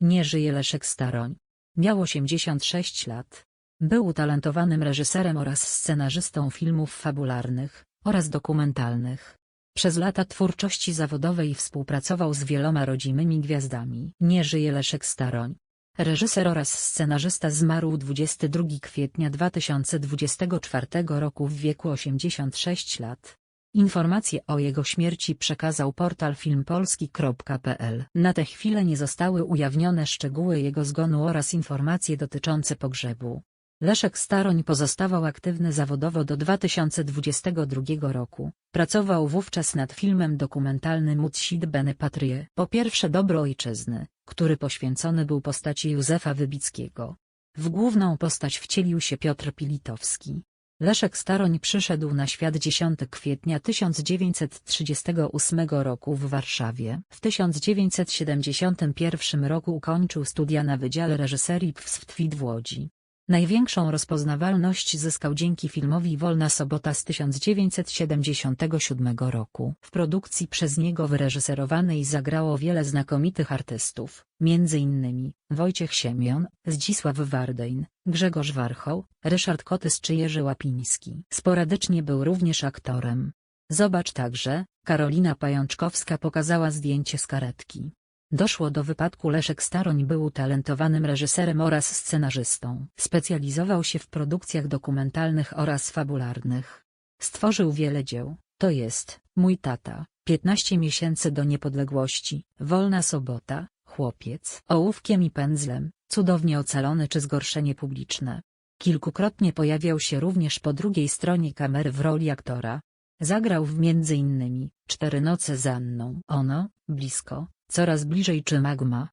Nie żyje Leszek Staroń. Miał 86 lat. Był utalentowanym reżyserem oraz scenarzystą filmów fabularnych oraz dokumentalnych. Przez lata twórczości zawodowej współpracował z wieloma rodzimymi gwiazdami. Nie żyje Leszek Staroń. Reżyser oraz scenarzysta zmarł 22 kwietnia 2024 roku w wieku 86 lat. Informacje o jego śmierci przekazał portal filmpolski.pl. Na tę chwilę nie zostały ujawnione szczegóły jego zgonu oraz informacje dotyczące pogrzebu. Leszek Staroń pozostawał aktywny zawodowo do 2022 roku. Pracował wówczas nad filmem dokumentalnym Mutsid Bene Patrie po pierwsze dobro ojczyzny, który poświęcony był postaci Józefa Wybickiego. W główną postać wcielił się Piotr Pilitowski. Leszek Staroń przyszedł na świat 10 kwietnia 1938 roku w Warszawie. W 1971 roku ukończył studia na Wydziale Reżyserii PWST w Łodzi. Największą rozpoznawalność zyskał dzięki filmowi Wolna Sobota z 1977 roku. W produkcji przez niego wyreżyserowanej zagrało wiele znakomitych artystów, m.in. Wojciech Siemion, Zdzisław Wardejn, Grzegorz Warchoł, Ryszard Kotys czy Jerzy Łapiński. Sporadycznie był również aktorem. Zobacz także, Karolina Pajączkowska pokazała zdjęcie z karetki. Doszło do wypadku Leszek Staroń był utalentowanym reżyserem oraz scenarzystą. Specjalizował się w produkcjach dokumentalnych oraz fabularnych. Stworzył wiele dzieł, to jest, Mój tata, 15 miesięcy do niepodległości, Wolna sobota, Chłopiec, Ołówkiem i pędzlem, Cudownie ocalony czy Zgorszenie publiczne. Kilkukrotnie pojawiał się również po drugiej stronie kamery w roli aktora. Zagrał w m.in. Cztery noce z Anną, Ono, Blisko, Coraz bliżej czy Magma,